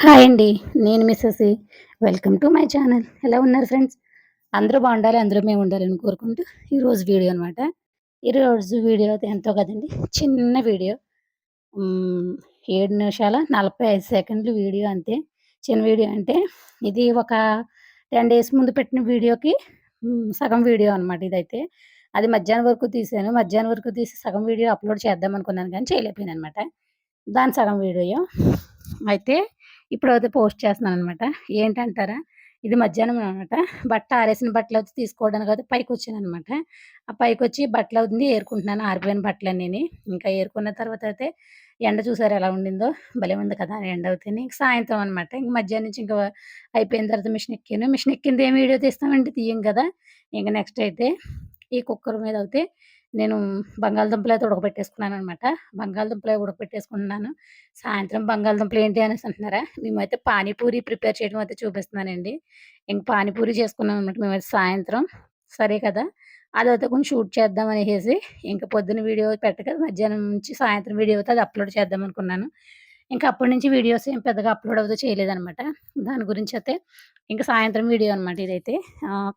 Hi అండి. నేను mrs welcome to my channel. ఎలా ఉన్నారు ఫ్రెండ్స్? అందరూ బాగుండాలి అందరూ మేము ఉండాలని కోరుకుంటూ ఈరోజు వీడియో అనమాట. ఈరోజు వీడియో అయితే ఎంతో కదండీ! చిన్న వీడియో. ఏడు నిమిషాల నలభై ఐదు సెకండ్లు వీడియో అంతే. చిన్న వీడియో అంటే ఇది ఒక 10 డేస్ ముందు పెట్టిన వీడియోకి సగం వీడియో అనమాట ఇదైతే. అది మధ్యాహ్నం వరకు తీసాను మధ్యాహ్నం వరకు తీసి సగం వీడియో అప్‌లోడ్ చేద్దాం అనుకున్నాను కానీ చేయలేకపోయాను అనమాట దాని సగం వీడియో. అయితే ఇప్పుడు అయితే పోస్ట్ చేస్తున్నాను అనమాట ఏంటంటారా? ఇది మధ్యాహ్నం అనమాట. బట్ట ఆరేసిన బట్టలు వచ్చి తీసుకోవడానికి అయితే పైకి వచ్చాను అనమాట ఆ పైకి వచ్చి బట్టలు అవుతుంది ఏరుకుంటున్నాను. ఆరిపోయిన బట్టలన్నీని. ఇంకా ఏరుకున్న తర్వాత అయితే ఎండ చూసారు ఎలా ఉండిందో? భలే ఉంది కదా! ఎండ అవుతుంది ఇంక సాయంత్రం అనమాట. ఇంక మధ్యాహ్నం నుంచి ఇంకా అయిపోయిన తర్వాత మిషన్ ఎక్కాను. మిషన్ ఎక్కింది ఏం వీడియో తీస్తామండి తీయం కదా! ఇంక నెక్స్ట్ అయితే ఈ కుక్కర్ మీద అయితే నేను బంగాళదుంపలు అయితే ఉడకబెట్టేసుకున్నాను అనమాట బంగాళదుంపలు బంగాళదుంపలయి ఉడకబెట్టేసుకుంటున్నాను. సాయంత్రం బంగాళదుంపలు ఏంటి అనేసి అంటున్నారా? మేమైతే పానీపూరి ప్రిపేర్ చేయడం అయితే చూపిస్తున్నానండి. ఇంక పానీపూరి చేసుకున్నామనమాట మేమైతే సాయంత్రం. సరే కదా! అదైతే కొంచెం షూట్ చేద్దాం అనేసి ఇంక పొద్దున వీడియో పెట్టక మధ్యాహ్నం నుంచి సాయంత్రం వీడియో అయితే అది అప్‌లోడ్ చేద్దాం అనుకున్నాను. ఇంకా అప్పటి నుంచి వీడియోస్ ఏం పెద్దగా అప్‌లోడ్ అవుతూ చేయలేదనమాట. దాని గురించి అయితే ఇంక సాయంత్రం వీడియో అనమాట ఇదైతే.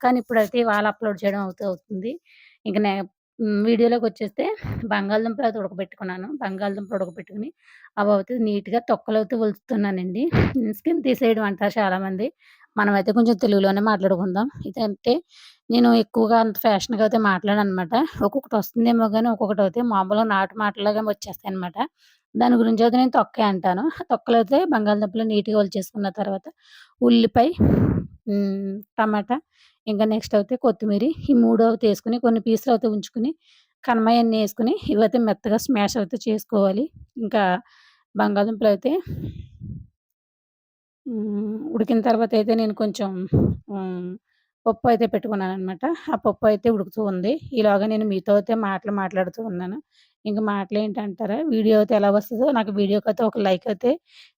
కానీ ఇప్పుడైతే వాళ్ళు అప్‌లోడ్ చేయడం అవుతూ అవుతుంది. ఇంక వీడియోలోకి వచ్చేస్తే బంగాళదుంపలు అయితే ఉడకబెట్టుకున్నాను. బంగాళదుంపలు అవి అవుతుంది నీట్‌గా తొక్కలవుతూ ఒలుస్తున్నానండి. స్కిన్ తీసేయడం అంటారు చాలామంది. మనమైతే కొంచెం తెలుగులోనే మాట్లాడుకుందాం. ఇదంటే నేను ఎక్కువగా అంత ఫ్యాషన్‌గా అయితే మాట్లాడననమాట. ఒక్కొక్కటి వస్తుందేమో కానీ ఒక్కొక్కటి అయితే మామూలుగా నాటు మాటలుగా వచ్చేస్తాయి అనమాట దాని గురించి అయితే నేను తొక్కే అంటాను. తొక్కలు అయితే బంగాళదుంపలు నీట్‌గా ఒలిచేసుకున్న తర్వాత ఉల్లిపాయ, టమాటా ఇంకా నెక్స్ట్ అయితే కొత్తిమీర ఈ మూడు అయితే వేసుకుని కొన్ని పీసులయితే ఉంచుకొని కనమయన్నీ వేసుకుని ఇవైతే మెత్తగా స్మాష్ అయితే చేసుకోవాలి. ఇంకా బంగాళదుంపలు అయితే ఉడికిన తర్వాత అయితే నేను కొంచెం పప్పు అయితే పెట్టుకున్నాననమాట. ఆ పప్పు అయితే ఉడుకుతూ ఉంది. ఈలాగా నేను మీతో అయితే మాటలు మాట్లాడుతూ ఉన్నాను. ఇంకా మాటలు ఏంటంటారా వీడియో అయితే ఎలా వస్తుందో నాకు వీడియోకి అయితే ఒక లైక్ అయితే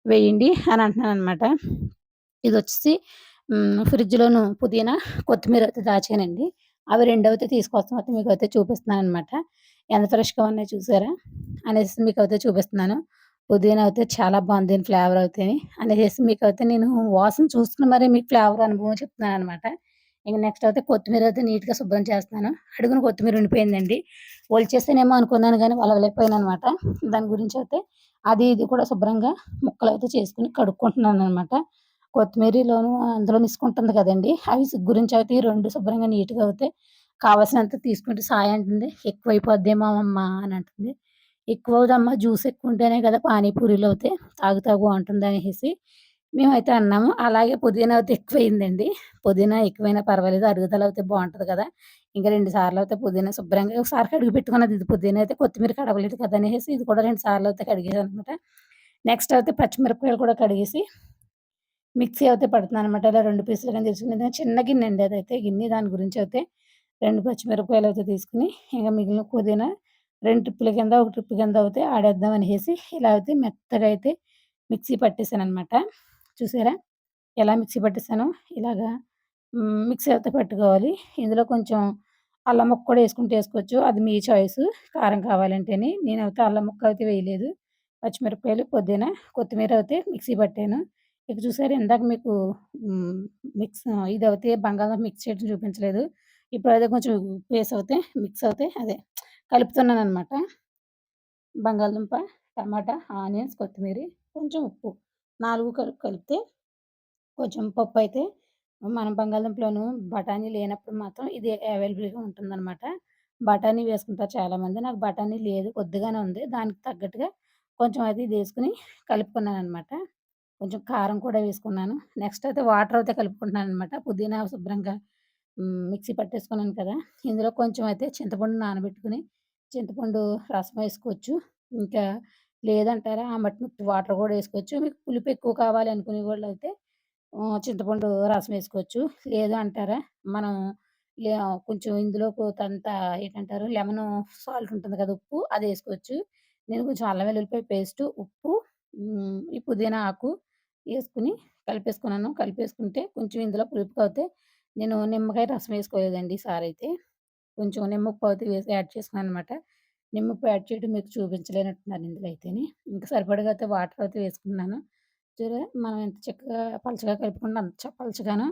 వేయండి అని అంటున్నాను అనమాట ఇది వచ్చేసి ఫ్రిడ్జ్‌లోను పుదీనా, కొత్తిమీర అయితే దాచానండి. అవి రెండవైతే తీసుకొస్తాం అయితే మీకైతే చూపిస్తున్నాననమాట. ఎంత ఫ్రెష్‌గా ఉన్నాయో చూసారా? అనేసి మీకైతే చూపిస్తున్నాను. పుదీనా అయితే చాలా బాగుంది దీని ఫ్లేవర్ అనేసి మీకు మీకైతే నేను వాసన చూసుకుని మరి మీకు ఫ్లేవర్ అనుభవం చెప్తున్నాను అనమాట ఇంక నెక్స్ట్ అయితే కొత్తిమీర అయితే నీట్‌గా శుభ్రం చేస్తున్నాను. అడుగున కొత్తిమీర ఉండిపోయిందండి. ఒలిచేస్తేనేమో అనుకున్నాను కానీ వలవలేకపోయాను అనమాట దాని గురించి అయితే అది ఇది కూడా శుభ్రంగా ముక్కలయితే చేసుకొని కడుక్కుంటున్నాననమాట. కొత్తిమీరలోను అందులో ఇసుకుంటుంది కదండీ! ఆ ఇసుక గురించయితే ఈ 2 శుభ్రంగా నీట్‌గా అవుతాయి కావాల్సినంత తీసుకుంటే సాయి అంటుంది. ఎక్కువైపోద్దేమో అమ్మ అని అంటుంది. ఎక్కువ అవుదమ్మా జ్యూస్ ఎక్కువ ఉంటేనే కదా పానీపూరీలు అవుతాయి. తాగు తాగు అనేసి మేమైతే అన్నాము. అలాగే పుదీనా అయితే ఎక్కువైందండి పుదీనా ఎక్కువైనా పర్వాలేదు అరుగుదల అయితే బాగుంటుంది కదా! ఇంకా రెండు సార్లు అయితే పుదీనా శుభ్రంగా ఒకసారి కడిగి పెట్టుకున్నది ఇది పుదీనా అయితే కొత్తిమీర కడగలేదు కదా! అనేసి ఇది కూడా రెండు సార్లు అయితే కడిగాననమాట. నెక్స్ట్ అయితే పచ్చిమిరపకాయలు కూడా కడిగేసి మిక్సీ అయితే పడుతున్నాననమాట. ఇలా రెండు పీసులు కానీ తీసుకుని చిన్న గిన్నె అండి అదైతే గిన్నె దాని గురించి అయితే రెండు పచ్చిమిరపకాయలు అయితే తీసుకొని ఇంకా మిగిలిన పుదీనా రెండు ట్రిప్పుల కింద, ఒక ట్రిప్ కింద అయితే ఆడేద్దాం అనేసి ఇలా అయితే మెత్తగా అయితే మిక్సీ పట్టేసాననమాట. చూసారా? ఎలా మిక్సీ పట్టేసానో ఇలాగా మిక్సీ అయితే పట్టుకోవాలి. ఇందులో కొంచెం అల్లం ముక్క కూడా వేసుకుంటే వేసుకోవచ్చు అది మీ చాయిస్ కారం కావాలంటేని. నేనైతే అల్లం ముక్క అయితే వేయలేదు. పచ్చిమిరపకాయలు, పుదీనా, కొత్తిమీర అయితే మిక్సీ పట్టాను. ఇక చూసారు ఇందాక మీకు మిక్స్ ఇది అవుతే బంగాళదుంప మిక్స్ చేయడం చూపించలేదు. ఇప్పుడు అదే కొంచెం ఉప్పేసి అయితే మిక్స్ అవుతే అదే కలుపుతున్నాను అనమాట బంగాళదుంప, టమాటా, ఆనియన్స్, కొత్తిమీర కొంచెం ఉప్పు నాలుగు కలుపు కలిపితే కొంచెం పప్పు అయితే మనం బంగాళదుంపలోను బఠానీ లేనప్పుడు మాత్రం ఇది అవైలబుల్‌గా ఉంటుందనమాట. బఠానీ వేసుకుంటారు చాలామంది. నాకు బఠానీ లేదు కొద్దిగానే ఉంది. దానికి తగ్గట్టుగా కొంచెం అది కలుపుకున్నాను అనమాట కొంచెం కారం కూడా వేసుకున్నాను. నెక్స్ట్ అయితే వాటర్ అయితే కలుపుకుంటున్నాను అనమాట పుదీనా శుభ్రంగా మిక్సీ పట్టేసుకున్నాను కదా! ఇందులో కొంచెం అయితే చింతపండు నానబెట్టుకొని చింతపండు రసం వేసుకోవచ్చు ఇంకా లేదంటారా ఆ మట్టి ముట్టి వాటర్ కూడా వేసుకోవచ్చు మీకు పులుపు ఎక్కువ కావాలి అనుకునే వాళ్ళు అయితే చింతపండు రసం వేసుకోవచ్చు లేదు అంటారా మనం లే కొంచెం ఇందులో కొంత ఏంటంటారు లెమన్ సాల్ట్ ఉంటుంది కదా! ఉప్పు అది వేసుకోవచ్చు నేను కొంచెం అల్లం వెల్లుల్లిపాయ పేస్టు, ఉప్పు ఈ పుదీనా ఆకు వేసుకుని కలిపేసుకున్నాను. కలిపేసుకుంటే కొంచెం ఇందులో పులుపు అవుతే నేను నిమ్మకాయ రసం ఏసుకోలేదండి అయితే కొంచెం నిమ్మప్పు అయితే వేసి యాడ్ చేసుకున్నాను అనమాట నిమ్మప్పు యాడ్ చేయడం మీకు చూపించలేనట్టున్నారు ఇందులో అయితేని. ఇంక సరిపడగా అయితే వాటర్ అయితే వేసుకున్నాను. చూడు మనం ఎంత చక్కగా పలచగా కలుపుకుంటే అంత పలచగాను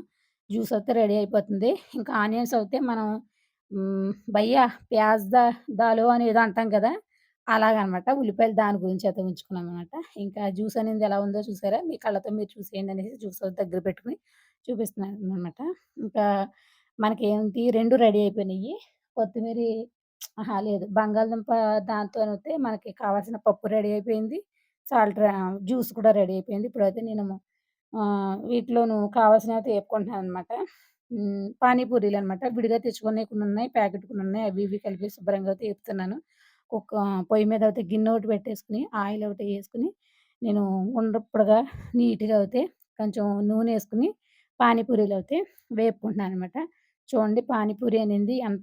జ్యూస్ అయితే రెడీ అయిపోతుంది. ఇంకా ఆనియన్స్ అయితే మనం భయ్యా ప్యాజ్ దా దాలో అని ఏదో అంటాం కదా! అలాగనమాట. ఉల్లిపాయలు దాని గురించి అయితే ఉంచుకున్నాం అనమాట ఇంకా జ్యూస్ అనేది ఎలా ఉందో చూసారా? మీ కళ్ళతో మీరు చూసేయండి అనేసి జ్యూస్ దగ్గర పెట్టుకుని చూపిస్తున్నాను అనమాట ఇంకా మనకి ఏంటి రెండు రెడీ అయిపోయినాయి కొత్తిమీర లేదు. బంగాళదుంప దాంతోనైతే మనకి కావాల్సిన పప్పు రెడీ అయిపోయింది. సాల్ట్ జ్యూస్ కూడా రెడీ అయిపోయింది. ఇప్పుడైతే నేను ఆహ్, అయితే వేపుకుంటున్నాను అనమాట పానీపూరీలు అనమాట విడిగా తెచ్చుకునే కొన్ని ఉన్నాయి ప్యాకెట్ కొన్ని ఉన్నాయి అవి ఇవి కలిపి శుభ్రంగా అయితే వేపుతున్నాను ఒక పొయ్యి మీద అయితే గిన్నె ఒకటి పెట్టేసుకుని ఆయిల్ ఒకటి వేసుకుని నేను ఉండప్పుడుగా నీట్‌గా అయితే కొంచెం నూనె వేసుకుని పానీపూరీలో అయితే వేపుకుంటున్నాను అనమాట చూడండి పానీపూరి అనేది ఎంత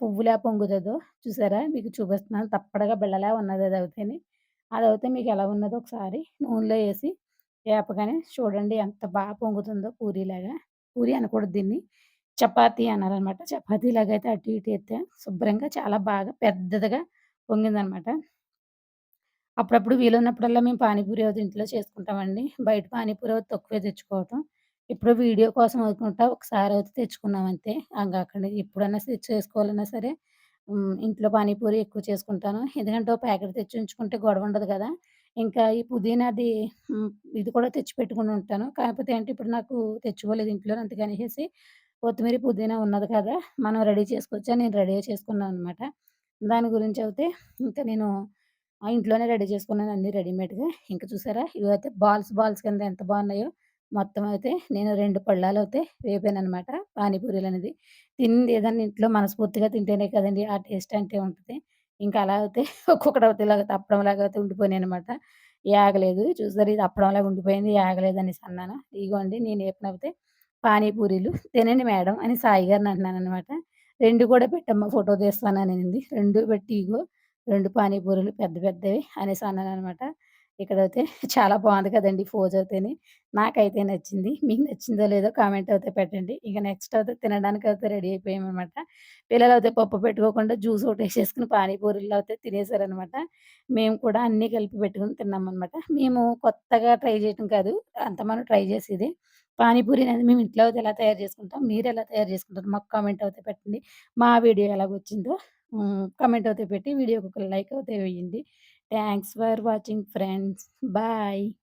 పువ్వులా పొంగుతుందో చూసారా? మీకు చూపిస్తున్నాను. తప్పడగా బిళ్ళలా ఉన్నది అది అవుతుంది అది అయితే మీకు ఎలా ఉన్నదో ఒకసారి నూనెలో వేసి వేపగానే చూడండి ఎంత బాగా పొంగుతుందో పూరీలాగా. పూరి అనకూడదు దీన్ని. చపాతీ అనాలనమాట. చపాతీలాగైతే అటు ఇటు అయితే శుభ్రంగా చాలా బాగా పెద్దదిగా పొంగిందనమాట. అప్పుడప్పుడు వీలున్నప్పుడల్లా మేము పానీపూరి అది ఇంట్లో చేసుకుంటామండి. బయట పానీపూరి అవుతుంది తక్కువే తెచ్చుకోవటం. ఇప్పుడు వీడియో కోసం అనుకుంటా అయితే తెచ్చుకున్నాం అంతే. ఇంక ఎప్పుడన్నా చేసుకోవాలన్నా సరే ఇంట్లో పానీపూరి ఎక్కువ చేసుకుంటాను. ఎందుకంటే ఓ ప్యాకెట్ తెచ్చి ఉంచుకుంటే గొడవ ఉండదు కదా ఇంకా ఈ పుదీనాది ఇది కూడా తెచ్చి పెట్టుకుని ఉంటాను. కాకపోతే ఏంటి ఇప్పుడు నాకు తెచ్చుకోలేదు ఇంట్లో అందుకనేసేసి కొత్తిమీర, పుదీనా ఉన్నది కదా! మనం రెడీ చేసుకోవచ్చా నేను రెడీ చేసుకున్నాననమాట. దాని గురించి అయితే ఇంకా నేను ఆ! ఇంట్లోనే రెడీ చేసుకున్నాను అన్ని రెడీమేడ్‌గా. ఇంకా చూసారా? ఇవైతే బాల్స్ బాల్స్ కింద ఎంత బాగున్నాయో. మొత్తం అయితే నేను 2 పళ్ళాలైతే పానీపూరీలు అనేది తింది ఏదన్నా ఇంట్లో మనస్ఫూర్తిగా తింటేనే కదండి ఆ టేస్ట్ అంటే ఉంటుంది ఇంకా అలా అయితే ఒక్కొక్కటి అవుతే ఇలాగ అప్పడంలాగా అయితే ఉండిపోయినాయనమాట. యాగలేదు చూసారు ఇది అప్పడంలాగా ఉండిపోయింది. ఏగలేదనేసి అన్నాను. ఇగోండి నేను ఏపినవితే పానీపూరీలు. తినండి మేడం అని సాయి గారిని అంటున్నాననమాట. రెండు కూడా పెట్టమ్మా ఫోటో తీస్తాను అని రెండు పెట్టి ఇగో రెండు పానీపూరీలు పెద్ద పెద్దవి అనేసి అన్నాననమాట. ఇక్కడైతే చాలా బాగుంది కదండి ఫోజ్ ఫోజయితేని. నాకైతే నచ్చింది. మీకు నచ్చిందో లేదో కామెంట్ అయితే పెట్టండి. ఇక నెక్స్ట్ అయితే తినడానికి అయితే రెడీ అయిపోయామనమాట. అయితే పప్పు పెట్టుకోకుండా జ్యూస్ ఒకటి వేసేసుకుని పానీపూరిలో అయితే తినేసారనమాట. మేము కూడా అన్నీ కలిపి పెట్టుకుని తిన్నామనమాట. మేము కొత్తగా ట్రై చేయటం కాదు. అంత మనం ట్రై చేసేదే. పానీపూరి అనేది మేము ఇంట్లో అయితే ఎలా తయారు చేసుకుంటాం, మీరు ఎలా తయారు చేసుకుంటారు మాకు కామెంట్ అయితే పెట్టండి. మా వీడియో ఎలాగొచ్చిందో కామెంట్ అయితే పెట్టి వీడియోకి ఒక లైక్ అయితే వేయండి. Thanks for watching friends. Bye.